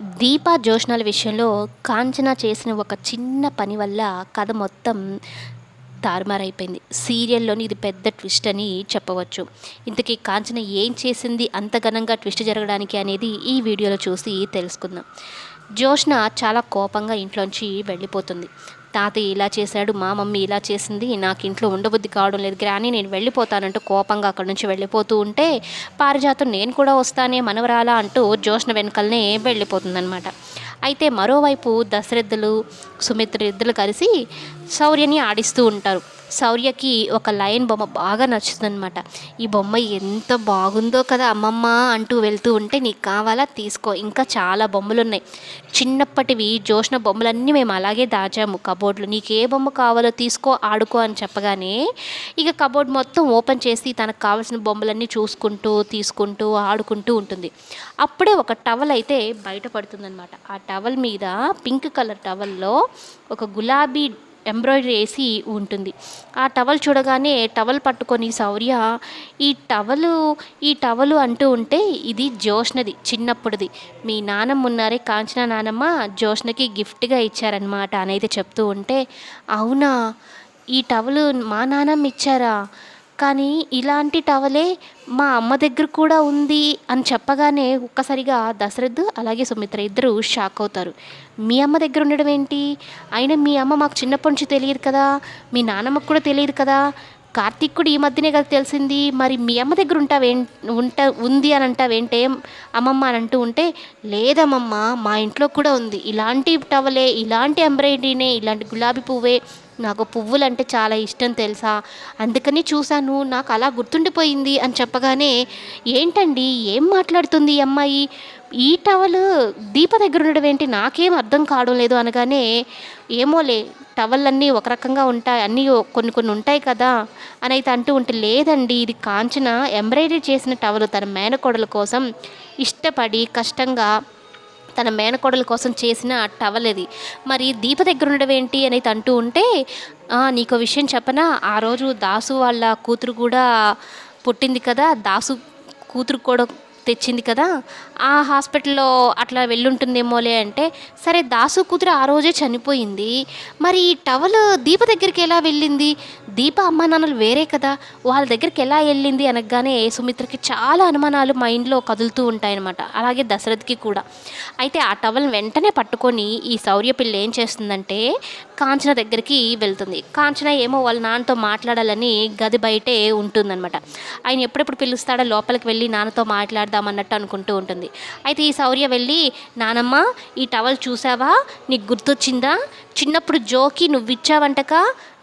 దీప జోష్నాల విషయంలో కాంచన చేసిన ఒక చిన్న పని వల్ల కథ మొత్తం తారుమారైపోయింది. సీరియల్లోని ఇది పెద్ద ట్విస్ట్ అని చెప్పవచ్చు. ఇంతకీ కాంచన ఏం చేసింది? అంత ఘనంగా ట్విస్ట్ జరగడానికి అనేది ఈ వీడియోలో చూసి తెలుసుకుందాం. జోష్న చాలా కోపంగా ఇంట్లోంచి వెళ్ళిపోతుంది. తాతయ్య ఇలా చేశాడు మా మమ్మీ ఇలా చేసింది నాకు ఇంట్లో ఉండబుద్ధి కావడం లేదు గ్రాని నేను వెళ్ళిపోతానంటూ కోపంగా అక్కడి నుంచి వెళ్ళిపోతూ ఉంటే పారిజాతం నేను కూడా వస్తానే మనవరాలా అంటూ జోష్ణ వెనకల్నే వెళ్ళిపోతుందనమాట అయితే మరోవైపు దశరథులు సుమిత్ర ఇద్దరు కలిసి శౌర్యని ఆడిస్తూ ఉంటారు. శౌర్యకి ఒక లయన్ బొమ్మ బాగా నచ్చుతుందనమాట ఈ బొమ్మ ఎంత బాగుందో కదా అమ్మమ్మ అంటూ వెళ్తూ ఉంటే నీకు కావాలా? తీసుకో. ఇంకా చాలా బొమ్మలు ఉన్నాయి చిన్నప్పటివి జోష్న బొమ్మలన్నీ మేము అలాగే దాచాము. కబోర్డ్లో. నీకు ఏ బొమ్మ కావాలో తీసుకో ఆడుకో అని చెప్పగానే ఇక కబోర్డ్ మొత్తం ఓపెన్ చేసి తనకు కావాల్సిన బొమ్మలన్నీ చూసుకుంటూ తీసుకుంటూ ఆడుకుంటూ ఉంటుంది. అప్పుడే ఒక టవల్ అయితే బయటపడుతుందనమాట ఆ టవల్ మీద పింక్ కలర్ టవల్లో ఒక గులాబీ ఎంబ్రాయిడరీ వేసి ఉంటుంది. ఆ టవల్ చూడగానే టవల్ పట్టుకొని శౌర్య ఈ టవలు ఈ టవలు అంటూ ఉంటే ఇది జోష్నది చిన్నప్పుడుది. మీ నానమ్మ ఉన్నారే కాంచన నానమ్మ జోష్నకి గిఫ్ట్గా ఇచ్చారనమాట అనేది చెప్తూ ఉంటే అవునా? ఈ టవలు మా నానమ్మ ఇచ్చారా? కానీ ఇలాంటి టవలే మా అమ్మ దగ్గర కూడా ఉంది అని చెప్పగానే ఒక్కసారిగా దశరథ్ అలాగే సుమిత్ర ఇద్దరు షాక్ అవుతారు. మీ అమ్మ దగ్గర ఉండడం ఏంటి? అయినా మీ అమ్మ మాకు చిన్నప్పటి నుంచి తెలియదు కదా? మీ నాన్నమ్మకు కూడా తెలియదు కదా? కార్తీక్ కూడా ఈ మధ్యనే కదా తెలిసింది. మరి మీ అమ్మ దగ్గర ఉంటావే ఉంట ఉంది అని అంటావేంటే అమ్మమ్మ అని అంటూ ఉంటే లేదమ్మమ్మ మా ఇంట్లో కూడా ఉంది. ఇలాంటి టవలే ఇలాంటి ఎంబ్రాయిడరీనే ఇలాంటి గులాబీ పువ్వే నాకు పువ్వులు అంటే చాలా ఇష్టం తెలుసా? అందుకని చూశాను నాకు అలా గుర్తుండిపోయింది అని చెప్పగానే ఏంటండి ఏం మాట్లాడుతుంది ఈ అమ్మాయి? ఈ టవల్ దీప దగ్గర ఉండడం ఏంటి? నాకేం అర్థం కావడం లేదు అనగానే ఏమోలే టవళ్ళన్నీ ఒక రకంగా ఉంటాయి అన్నీ కొన్ని కొన్ని ఉంటాయి కదా అని అయితే అంటూ ఉంటే లేదండి ఇది కాంచన ఎంబ్రాయిడరీ చేసిన టవల్ తన మేనకోడల కోసం ఇష్టపడి కష్టంగా తన మేనకోడల కోసం చేసిన టవల్ అది మరి దీప దగ్గర ఉండడం ఏంటి అనేది అంటూ ఉంటే నీకు విషయం చెప్పనా? ఆ రోజు దాసు వాళ్ళ కూతురు కూడా పుట్టింది కదా దాసు కూతురు కూడా తెచ్చింది కదా ఆ హాస్పిటల్లో అట్లా వెళ్ళుంటుందేమోలే అంటే సరే దాసు కూతురు ఆ రోజే చనిపోయింది. మరి ఈ టవల్ దీప దగ్గరికి ఎలా వెళ్ళింది? దీప అమ్మ నాన్నలు వేరే కదా వాళ్ళ దగ్గరికి ఎలా వెళ్ళింది అనగానే సుమిత్రకి చాలా అనుమానాలు మైండ్లో కదులుతూ ఉంటాయన్నమాట. అలాగే దశరథ్కి కూడా. అయితే ఆ టవల్ వెంటనే పట్టుకొని ఈ శౌర్య పిల్ల ఏం చేస్తుందంటే కాంచన దగ్గరికి వెళ్తుంది. కాంచన ఏమో వాళ్ళ నాన్నతో మాట్లాడాలని గది బయటే ఉంటుందన్నమాట. ఆయన ఎప్పుడెప్పుడు పిలుస్తాడో లోపలికి వెళ్ళి నాన్నతో మాట్లాడదామన్నట్టు అనుకుంటూ ఉంటుంది. అయితే ఈ శౌర్య వెళ్ళి నానమ్మ ఈ టవల్ చూసావా? నీకు గుర్తొచ్చిందా? చిన్నప్పుడు జోకి నువ్వు ఇచ్చావంటక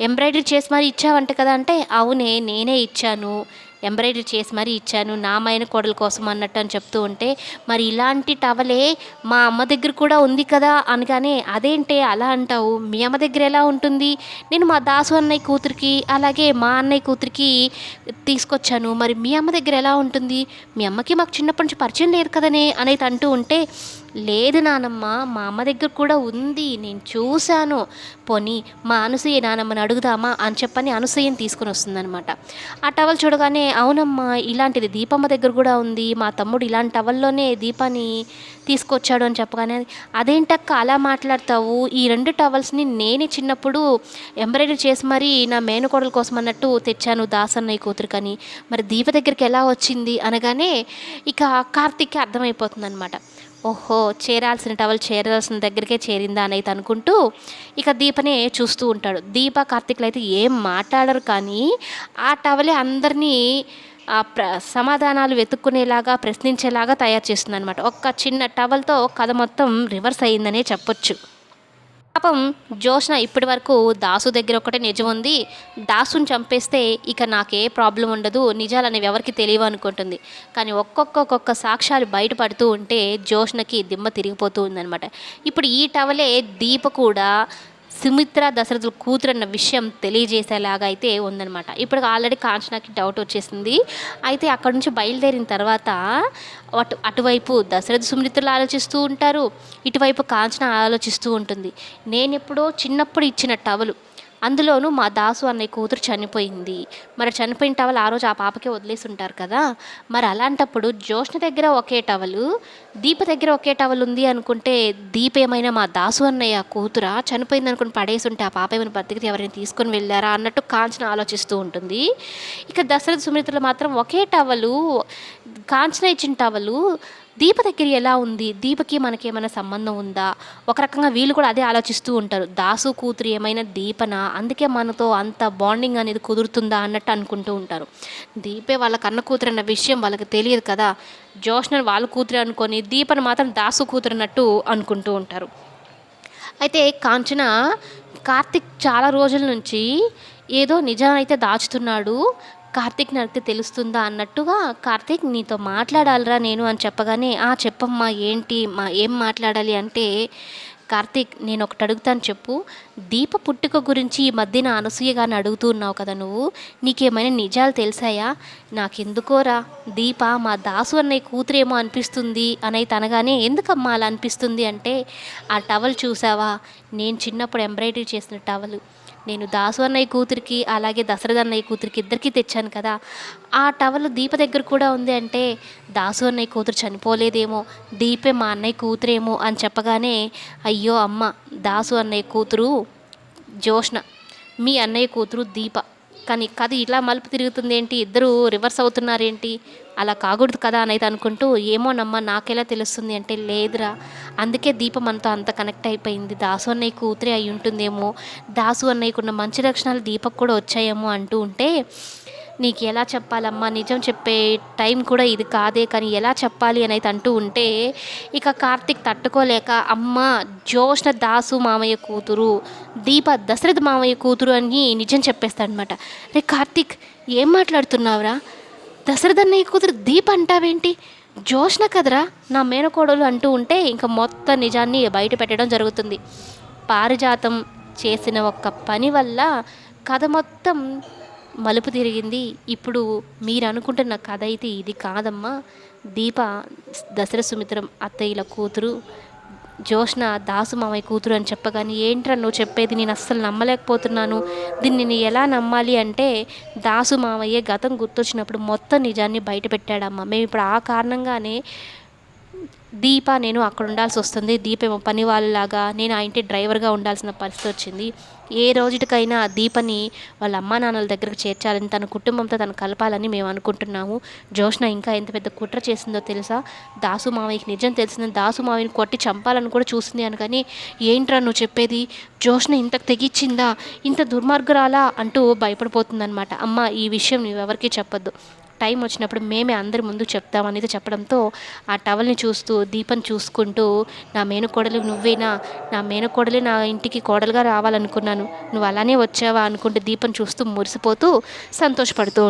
ఎంబ్రాయిడరీ చేసి మరి ఇచ్చావంట కదా అంటే? అవునే నేనే ఇచ్చాను. ఎంబ్రాయిడరీ చేసి మరీ ఇచ్చాను నా మైన కోడల కోసం అన్నట్టు అని చెప్తూ ఉంటే మరి ఇలాంటి టవలే మా అమ్మ దగ్గర కూడా ఉంది కదా అనగానే అదేంటే అలా అంటావు? మీ అమ్మ దగ్గర ఎలా ఉంటుంది? నేను మా దాసు అన్నయ్య కూతురికి అలాగే మా అన్నయ్య కూతురికి తీసుకొచ్చాను. మరి మీ అమ్మ దగ్గర ఎలా ఉంటుంది? మీ అమ్మకి మాకు చిన్నప్పటి నుంచి పరిచయం లేదు కదనే అనేది అంటూ ఉంటే లేదు నానమ్మ మా అమ్మ దగ్గర కూడా ఉంది నేను చూశాను. పోనీ మా అనసూయ నానమ్మని అడుగుదామా అని చెప్పని అనసూయని తీసుకుని వస్తుందనమాట ఆ టవల్ చూడగానే అవునమ్మా ఇలాంటిది దీపమ్మ దగ్గర కూడా ఉంది. మా తమ్ముడు ఇలాంటి టవల్లోనే దీపాన్ని తీసుకొచ్చాడు అని చెప్పగానే అదేంటక్క అలా మాట్లాడతావు? ఈ రెండు టవల్స్ని నేనే చిన్నప్పుడు ఎంబ్రాయిడరీ చేసి మరీ నా మేనకోడల కోసం అన్నట్టు తెచ్చాను దాసన్నయ్య కూతురికని. మరి దీప దగ్గరికి ఎలా వచ్చింది? అనగానే ఇక కార్తీక్కి అర్థమైపోతుంది అనమాట ఓహో చేరాల్సిన టవల్ చేరాల్సిన దగ్గరికే చేరిందా అని అయితే అనుకుంటూ ఇక దీపనే చూస్తూ ఉంటాడు. దీప కార్తీక్లు అయితే ఏం మాట్లాడరు కానీ ఆ టవలే అందరినీ ప్ర సమాధానాలు వెతుక్కునేలాగా ప్రశ్నించేలాగా తయారు చేస్తుంది అనమాట ఒక్క చిన్న టవల్తో కథ మొత్తం రివర్స్ అయ్యిందనే చెప్పొచ్చు. పాపం జోష్న ఇప్పటి వరకు దాసు దగ్గర ఒకటే నిజం ఉంది. దాసుని చంపేస్తే ఇక నాకే ప్రాబ్లం ఉండదు నిజాలు అనేవి ఎవరికి తెలియవు అనుకుంటుంది. కానీ ఒక్కొక్క ఒక్కొక్క సాక్ష్యాలు బయటపడుతూ ఉంటే జోష్నకి దిమ్మ తిరిగిపోతూ ఉందనమాట ఇప్పుడు ఈ టవలే దీప కూడా సుమిత్ర దశరథుల కూతురు అన్న విషయం తెలియజేసేలాగా అయితే ఉందనమాట ఇప్పుడు ఆల్రెడీ కాంచనాకి డౌట్ వచ్చేసింది. అయితే అక్కడ నుంచి బయలుదేరిన తర్వాత అటు అటువైపు దశరథ సుమిత్రులు ఆలోచిస్తూ ఉంటారు. ఇటువైపు కాంచన ఆలోచిస్తూ ఉంటుంది. నేను ఎప్పుడో చిన్నప్పుడు ఇచ్చిన టవలు అందులోనూ మా దాసు అన్నయ్య కూతురు చనిపోయింది. మరి చనిపోయిన టవల్ ఆ రోజు ఆ పాపకే వదిలేసి ఉంటారు కదా? మరి అలాంటప్పుడు జోష్న దగ్గర ఒకే టవలు దీప దగ్గర ఒకే టవల్ ఉంది అనుకుంటే దీప ఏమైనా మా దాసు అన్నయ్య కూతురా? చనిపోయింది అనుకుని పడేసి ఉంటే ఆ పాప ఏమైనా బతికితే ఎవరైనా తీసుకొని వెళ్ళారా అన్నట్టు కాంచన ఆలోచిస్తూ ఉంటుంది. ఇక దశరథ సుమిత్రలు మాత్రం ఒకే టవలు కాంచన ఇచ్చిన టవలు దీప దగ్గర ఎలా ఉంది? దీపకి మనకి ఏమైనా సంబంధం ఉందా? ఒక రకంగా వీళ్ళు కూడా అదే ఆలోచిస్తూ ఉంటారు. దాసు కూతురు ఏమైనా దీపన? అందుకే మనతో అంత బాండింగ్ అనేది కుదురుతుందా అన్నట్టు అనుకుంటూ ఉంటారు. దీపే వాళ్ళ కన్న కూతురు అన్న విషయం వాళ్ళకి తెలియదు కదా. జోష్నర్ వాళ్ళ కూతురు అనుకొని దీపను మాత్రం దాసు కూతురు అన్నట్టు అనుకుంటూ ఉంటారు. అయితే కాంచన కార్తిక్ చాలా రోజుల నుంచి ఏదో నిజం అయితే దాచుతున్నాడు. కార్తీక్ నడితే తెలుస్తుందా అన్నట్టుగా కార్తీక్ నీతో మాట్లాడాలిరా నేను అని చెప్పగానే ఆ చెప్పమ్మా ఏంటి మా ఏం మాట్లాడాలి అంటే కార్తీక్ నేను ఒకటి అడుగుతాను చెప్పు. దీప పుట్టుక గురించి ఈ మధ్యన అనసూయ గారిని అడుగుతూ ఉన్నావు కదా నువ్వు. నీకేమైనా నిజాలు తెలిసాయా? నాకెందుకోరా? దీప మా దాసు అన్నయ్య కూతురేమో అనిపిస్తుంది అని అనగానే ఎందుకమ్మా అలా అనిపిస్తుంది? అంటే ఆ టవల్ చూసావా? నేను చిన్నప్పుడు ఎంబ్రాయిడరీ చేసిన టవల్. నేను దాసు అన్నయ్య కూతురికి అలాగే దశరథ అన్నయ్య కూతురికి ఇద్దరికి తెచ్చాను కదా. ఆ టవల్ దీప దగ్గర కూడా ఉంది అంటే దాసు అన్నయ్య కూతురు చనిపోలేదేమో దీపే మా అన్నయ్య కూతురేమో అని చెప్పగానే అయ్యో అమ్మ దాసు అన్నయ్య కూతురు జోష్ణ మీ అన్నయ్య కూతురు దీప. కానీ కథ ఇలా మలుపు తిరుగుతుంది ఏంటి ఇద్దరు రివర్స్ అవుతున్నారేంటి? అలా కాకూడదు కదా అనేది అనుకుంటూ ఏమోనమ్మా నాకెలా తెలుస్తుంది అంటే లేదురా. అందుకే దీపం మనతో అంత కనెక్ట్ అయిపోయింది. దాసు అన్నయ్య కూతురే అయి ఉంటుందేమో. దాసు అన్నయ్యకున్న మంచి లక్షణాలు దీపక్ కూడా వచ్చాయేమో అంటూ ఉంటే నీకు ఎలా చెప్పాలమ్మా? నిజం చెప్పే టైం కూడా ఇది కాదే. కానీ ఎలా చెప్పాలి అని అయితే అంటూ ఉంటే ఇక కార్తిక్ తట్టుకోలేక అమ్మ జ్యోష్ణ దాసు మామయ్య కూతురు దీప దశరథ మామయ్య కూతురు అని నిజం చెప్పేస్తాడనమాట రే కార్తిక్ ఏం మాట్లాడుతున్నావురా? దశరథ అన్నయ్య కూతురు దీప అంటావేంటి? జోష్న కదరా నా మేనకోడలు అంటూ ఉంటే ఇంకా మొత్తం నిజాన్ని బయట పెట్టడం జరుగుతుంది. పారిజాతం చేసిన ఒక్క పని వల్ల కథ మొత్తం మలుపు తిరిగింది. ఇప్పుడు మీరు అనుకుంటున్న కథ అయితే ఇది కాదమ్మా. దీప దసరా సుమిత్రం అత్తయ్యల కూతురు జోష్న దాసు మామయ్య కూతురు అని చెప్పగానే ఏంట్రా నువ్వు చెప్పేది? నేను అస్సలు నమ్మలేకపోతున్నాను. దీన్ని నేను ఎలా నమ్మాలి అంటే దాసు మామయ్య గతం గుర్తొచ్చినప్పుడు మొత్తం నిజాన్ని బయటపెట్టాడమ్మా. మేము ఇప్పుడు ఆ కారణంగానే దీప నేను అక్కడ ఉండాల్సి వస్తుంది. దీప ఏమో పని వాళ్ళలాగా నేను ఆ ఇంటి డ్రైవర్గా ఉండాల్సిన పరిస్థితి వచ్చింది. ఏ రోజుకైనా దీపని వాళ్ళ అమ్మా నాన్నల దగ్గరకు చేర్చాలని తన కుటుంబంతో తను కలపాలని మేము అనుకుంటున్నాము. జోష్న ఇంకా ఎంత పెద్ద కుట్ర చేసిందో తెలుసా? దాసు మావయ్యకి నిజం తెలిసిందని దాసు మావయ్యని కొట్టి చంపాలని కూడా చూసింది అని కానీ ఏంట్రా నువ్వు చెప్పేది? జోష్న ఇంత తెగిచ్చిందా? ఇంత దుర్మార్గురాలా? అంటూ భయపడిపోతుందనమాట అమ్మ ఈ విషయం నువ్వెవరికీ చెప్పొద్దు. టైం వచ్చినప్పుడు మేమే అందరి ముందు చెప్తామనేది చెప్పడంతో ఆ టవల్ని చూస్తూ దీపం చూసుకుంటూ నా మేనకోడలు నువ్వేనా? నా మేనకోడలే నా ఇంటికి కోడలుగా రావాలనుకున్నాను. నువ్వు అలానే వచ్చావా? అనుకుంటే దీపం చూస్తూ మురిసిపోతూ సంతోషపడుతూ